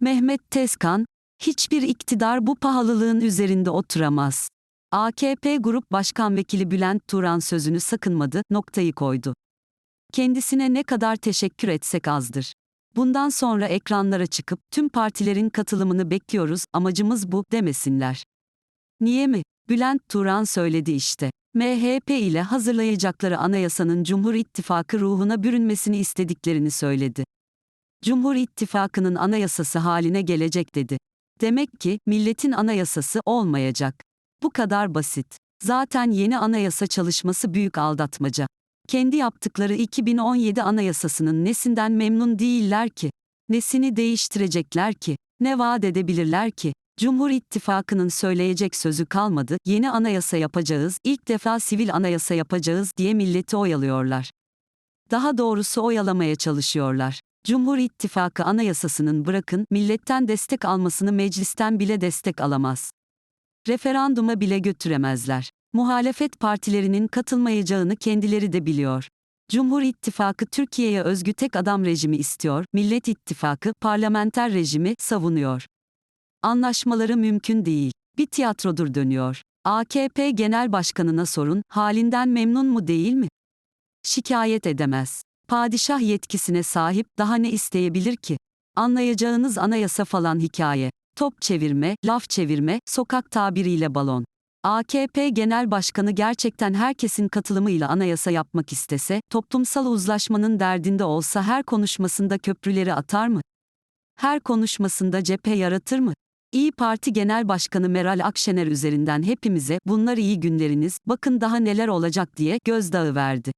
Mehmet Tezkan, hiçbir iktidar bu pahalılığın üzerinde oturamaz. AKP Grup Başkan Vekili Bülent Turan sözünü sakınmadı, noktayı koydu. Kendisine ne kadar teşekkür etsek azdır. Bundan sonra ekranlara çıkıp tüm partilerin katılımını bekliyoruz, amacımız bu demesinler. Niye mi? Bülent Turan söyledi işte. MHP ile hazırlayacakları anayasanın Cumhur İttifakı ruhuna bürünmesini istediklerini söyledi. Cumhur İttifakı'nın anayasası haline gelecek dedi. Demek ki milletin anayasası olmayacak. Bu kadar basit. Zaten yeni anayasa çalışması büyük aldatmaca. Kendi yaptıkları 2017 anayasasının nesinden memnun değiller ki? Nesini değiştirecekler ki? Ne vaat edebilirler ki? Cumhur İttifakı'nın söyleyecek sözü kalmadı, yeni anayasa yapacağız, ilk defa sivil anayasa yapacağız diye milleti oyalıyorlar. Daha doğrusu oyalamaya çalışıyorlar. Cumhur İttifakı anayasasının bırakın milletten destek almasını meclisten bile destek alamaz. Referanduma bile götüremezler. Muhalefet partilerinin katılmayacağını kendileri de biliyor. Cumhur İttifakı Türkiye'ye özgü tek adam rejimi istiyor, Millet İttifakı parlamenter rejimi savunuyor. Anlaşmaları mümkün değil. Bir tiyatrodur dönüyor. AKP Genel Başkanına sorun, halinden memnun mu değil mi? Şikayet edemez. Padişah yetkisine sahip daha ne isteyebilir ki? Anlayacağınız anayasa falan hikaye. Top çevirme, laf çevirme, sokak tabiriyle balon. AKP Genel Başkanı gerçekten herkesin katılımıyla anayasa yapmak istese, toplumsal uzlaşmanın derdinde olsa her konuşmasında köprüleri atar mı? Her konuşmasında cephe yaratır mı? İyi Parti Genel Başkanı Meral Akşener üzerinden hepimize bunlar iyi günleriniz, bakın daha neler olacak diye gözdağı verdi.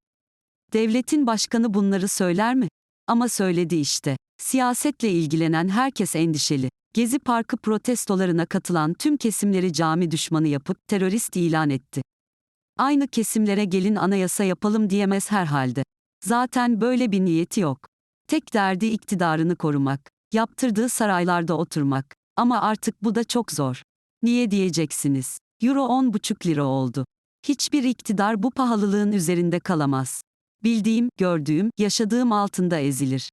Devletin başkanı bunları söyler mi? Ama söyledi işte. Siyasetle ilgilenen herkes endişeli. Gezi Parkı protestolarına katılan tüm kesimleri cami düşmanı yapıp terörist ilan etti. Aynı kesimlere gelin anayasa yapalım diyemez herhalde. Zaten böyle bir niyeti yok. Tek derdi iktidarını korumak. Yaptırdığı saraylarda oturmak. Ama artık bu da çok zor. Niye diyeceksiniz? Euro 10,5 lira oldu. Hiçbir iktidar bu pahalılığın üzerinde kalamaz. Bildiğim, gördüğüm, yaşadığım altında ezilir.